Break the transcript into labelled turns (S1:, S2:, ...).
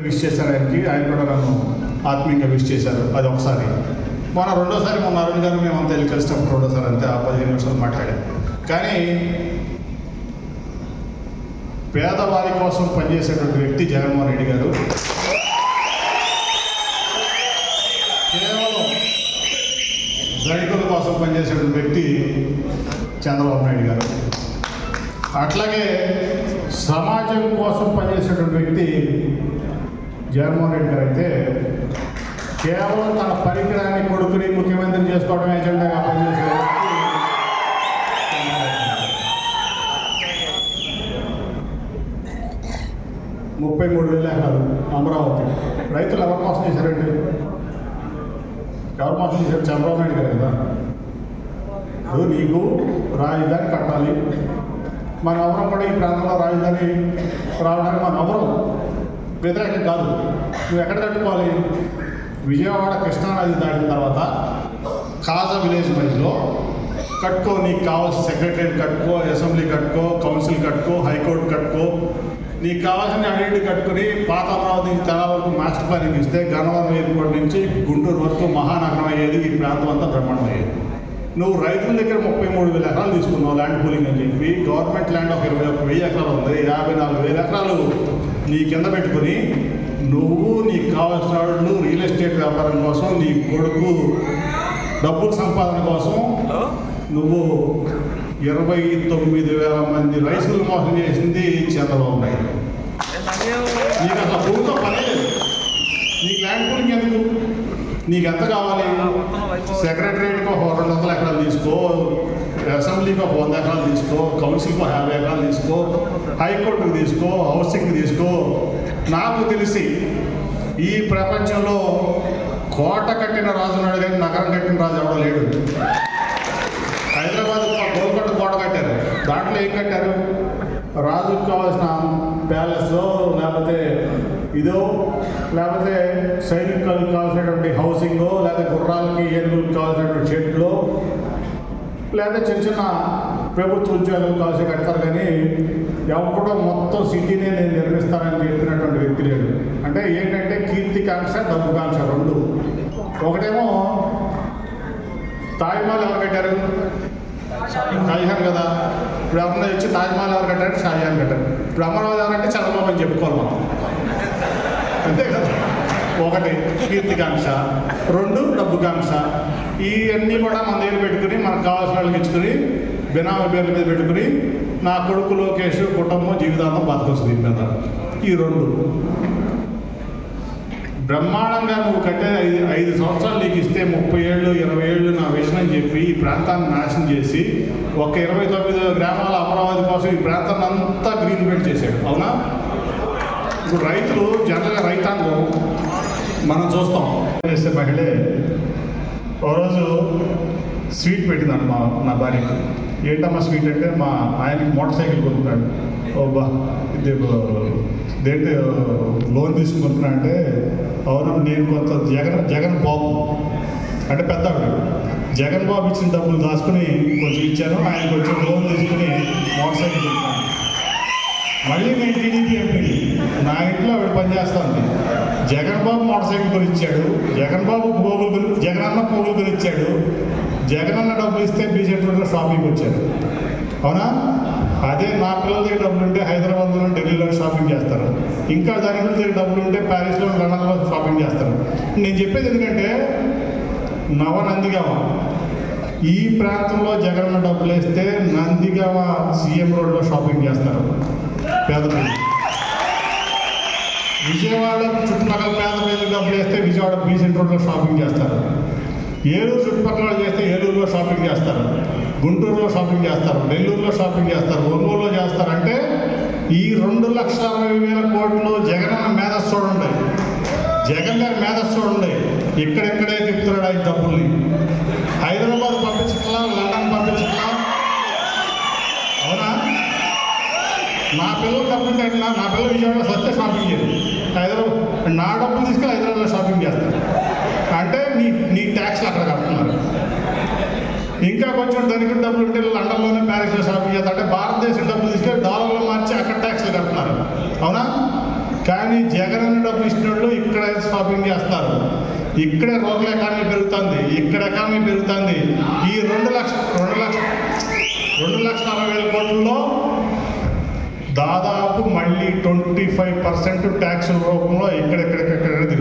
S1: Wish చేశారు ఆయనకి ఆయన కూడా నన్ను ఆత్మీయంగా విష్ చేశారు. అది ఒకసారి. మొన్న రెండోసారి మొన్న అరుణ్ గారు మేము అంతా వెళ్ళి కలిసినప్పుడు రెండోసారి అంతే ఆ పదిహేను నిమిషాలు మాట్లాడాం. కానీ పేదవారి కోసం పనిచేసేటువంటి వ్యక్తి జగన్మోహన్ రెడ్డి గారు. కేవలం దళితుల కోసం పనిచేసేటువంటి వ్యక్తి చంద్రబాబు నాయుడు గారు. అట్లాగే సమాజం కోసం పనిచేసేటువంటి వ్యక్తి జగన్మోహన్ రెడ్డి గారు అయితే కేవలం తన పరికరాన్ని కొడుకుని ముఖ్యమంత్రి చేసుకోవడం ఎజెండాగా పనిచేసే ముప్పై మూడు వేల ఎకరాలు అమరావతి. రైతులు ఎవరు మోసం చేశారండి? ఎవరు మోసం చేశారు? చంద్రబాబు నాయుడు గారు కదా. ఇప్పుడు నీకు రాజధాని కట్టాలి. మన అవరం కూడా ఈ ప్రాంతంలో రాజధాని రావడానికి మన అవరం వ్యతిరేకం కాదు. నువ్వు ఎక్కడ కట్టుకోవాలి విజయవాడ కృష్ణానది దాటిన తర్వాత కాజా విలేజ్ మధ్యలో కట్టుకో నీకు కావాల్సిన సెక్రటరీ కట్టుకో అసెంబ్లీ కట్టుకో కౌన్సిల్ కట్టుకో హైకోర్టు కట్టుకో నీకు కావాల్సిన ఐడెంటిటీ కట్టుకుని పాత అమరావతి తెల వరకు మాస్టర్ ప్లానింగ్ ఇస్తే గన్నవరం ఎయిర్పోర్ట్ నుంచి గుంటూరు వరకు మహానగరం అయ్యేది ఈ ప్రాంతం అంతా బ్రహ్మాండం అయ్యేది. నువ్వు రైతుల దగ్గర ముప్పై మూడు వేల ఎకరాలు తీసుకున్నావు ల్యాండ్ పూలింగ్ అని చెప్పి. గవర్నమెంట్ ల్యాండ్ ఒక ఇరవై ఒక వెయ్యి ఎకరాలు ఉంది. యాభై నాలుగు వేల ఎకరాలు. నీ కింద పెట్టుకుని నువ్వు నీకు కావాల్సిన వాళ్ళు రియల్ ఎస్టేట్ వ్యాపారం కోసం నీ కొడుకు డబ్బుల సంపాదన కోసం నువ్వు ఇరవై తొమ్మిది వేల మంది రైతులు మోసం చేసింది చంద్రబాబు నాయుడు. నీకు అసలు భూమితో పనే లేదు. నీకు ల్యాండ్ పూలింగ్ ఎందుకు? నీకు ఎంత కావాలి సెక్రటరియట్కి ఒక రెండు వందల ఎకరాలు తీసుకో? అసెంబ్లీకి ఒక వంద ఎకరాలు తీసుకో? కౌన్సిల్కి ఒక యాభై ఎకరాలు తీసుకో? హైకోర్టుకి తీసుకో? హౌసింగ్కి తీసుకో? నాకు తెలిసి ఈ ప్రపంచంలో కోట కట్టిన రాజు ఉన్నాడు కానీ నగరం కట్టిన రాజు ఎవడో లేడు. హైదరాబాద్ గోల్కొండ కోట కట్టారు. దాంట్లో ఏం కట్టారు? రాజుకు కావాల్సిన ప్యాలెస్ లేకపోతే ఇదో లేకపోతే సైనికులకు కావాల్సినటువంటి హౌసింగ్ లేకపోతే గుర్రాలకి ఏనుగులకు కావాల్సినటువంటి షెడ్లు లేదా చిన్న చిన్న ప్రభుత్వ ఉద్యోగాలకు కావాల్సి కడతారు కానీ ఎవడో మొత్తం సిటీనే నేను నిర్మిస్తానని చెప్పినటువంటి వ్యక్తి లేడు. అంటే ఏంటంటే కీర్తికాంక్ష డబ్బుకాంక్ష రెండు. ఒకటేమో తాజ్మహల్ ఎవరు కట్టారు షాజహాన్ కదా. ఇప్పుడు ఎవరన్నా వచ్చి తాజ్మహల్ ఎవరు కట్టారు షాజహాన్ కట్టారు. ఇప్పుడు అమరావతి ఎవరంటే చంద్రబాబు అని చెప్పుకోవాలి మనం. అంతే కదా? ఒకటి కీర్తికాంక్ష. రెండు డబ్బుకాంక్ష. ఇవన్నీ కూడా మన దగ్గర పెట్టుకుని మనకు కావాల్సిన వాళ్ళకి ఇచ్చుకుని బినామీ పేర్ల మీద పెట్టుకుని నా కొడుకు లోకేష్ కుటుంబం జీవితాంతం బతకొచ్చు దీని మీద ఈ రెండు. బ్రహ్మాండంగా నువ్వు కట్టే ఐదు ఐదు సంవత్సరాలు నీకు ఇస్తే ముప్పై ఏళ్ళు ఇరవై ఏళ్ళు నా విషయం అని చెప్పి ఈ ప్రాంతాన్ని నాశనం చేసి ఒక ఇరవై తొమ్మిది గ్రామాల అమరావతి కోసం ఈ ప్రాంతాన్ని అంతా గ్రీన్ బెల్ట్ చేశాడు. అవునా? ఇప్పుడు రైతులు జనరల్గా రైతాంగం మనం చూస్తాం. చేసే మహిళే ఒకరోజు స్వీట్ పెట్టిందంట మా నా భార్యకి. ఏంటమ్మా స్వీట్ అంటే మా ఆయనకి మోటార్ సైకిల్ కొనుక్కున్నాడు. ఓ బా ఇది దేంటి లోన్ uh, తీసుకుంటున్నా అంటే అవును నేను కొంత జగన్ జగన్ బాబు. అంటే పెద్ద జగన్ బాబు ఇచ్చిన డబ్బులు దాచుకుని కొంచెం ఇచ్చాను ఆయన కొంచెం లోన్ తీసుకుని మోటార్ సైకిల్ మళ్ళీ నేను టీడీపీ ఎంపీ. నా ఇంట్లో ఆవిడ పనిచేస్తాను జగన్ బాబు మోటార్ సైకిల్ కొనిచ్చాడు. జగన్ బాబు పోగులు జగన్ అన్న పోగులు కొనిచ్చాడు. జగన్ అన్న డబ్బులు ఇస్తే బీజేపీలో షాపింగ్కి వచ్చాడు అవునా? అదే నా పిల్లల దగ్గర డబ్బులు ఉంటే హైదరాబాద్లో ఢిల్లీలో షాపింగ్ చేస్తారు. ఇంకా దాని దగ్గర డబ్బులు ఉంటే ప్యారిస్లో లండన్లో షాపింగ్ చేస్తారు. నేను చెప్పేది ఎందుకంటే నవ నందిగామ ఈ ప్రాంతంలో జగన్ డబ్బులు వేస్తే నందిగామ సీఎం రోడ్లో షాపింగ్ చేస్తారు. పేద విజయవాడ చుట్టుపక్కల పేద పేద డబ్బులు వేస్తే విజయవాడ బీసెంట్ రోడ్లో షాపింగ్ చేస్తారు. ఏలూరు చుట్టుపక్కల చేస్తే ఏలూరులో షాపింగ్ చేస్తారు. గుంటూరులో షాపింగ్ చేస్తారు. నెల్లూరులో షాపింగ్ చేస్తారు. ఒంగోలులో చేస్తారు అంటే ఈ రెండు లక్షల అరవై వేల కోట్లు జగనన్న మేధస్సు చూడండి జగన్ గారి మేధస్సు చూడండి ఇక్కడెక్కడే తిప్పుతున్నాడు ఆయన డబ్బుల్ని. హైదరాబాద్ పంపించట్లా? లండన్ పంపించట్లా? అవునా? నా పిల్లలు డబ్బులు కట్టినా నా పిల్లలు విజయవాడ సత్య షాపింగ్ చేయదు హైదరాబాద్ నా డబ్బులు తీసుకెళ్ళి హైదరాబాద్ షాపింగ్ చేస్తారు అంటే నీ నీ ట్యాక్స్లు అక్కడ కడుతున్నారు ఇంకా కొంచెం డబ్బులు ఉంటే లండన్లోనే ప్యారిస్లో షాపింగ్ చేస్తారు అంటే భారతదేశం డబ్బులు తీసుకెళ్ళి డాలర్లో మార్చి అక్కడ ట్యాక్స్లు కడుతున్నారు. అవునా? కానీ జగన్ అన్న డబ్బు ఇచ్చిన వాళ్ళు షాపింగ్ చేస్తారు. ఇక్కడే రోగుల ఎకానమీ పెరుగుతుంది. ఇక్కడ ఎకానమీ పెరుగుతుంది. ఈ రెండు లక్ష రెండు లక్ష రెండు లక్షల అరవై వేల కోట్లలో దాదాపు మళ్ళీ ట్వంటీ ఫైవ్ పర్సెంట్ ట్యాక్స్ రూపంలో ఎక్కడెక్కడెక్కడ తిరుగుతుంది.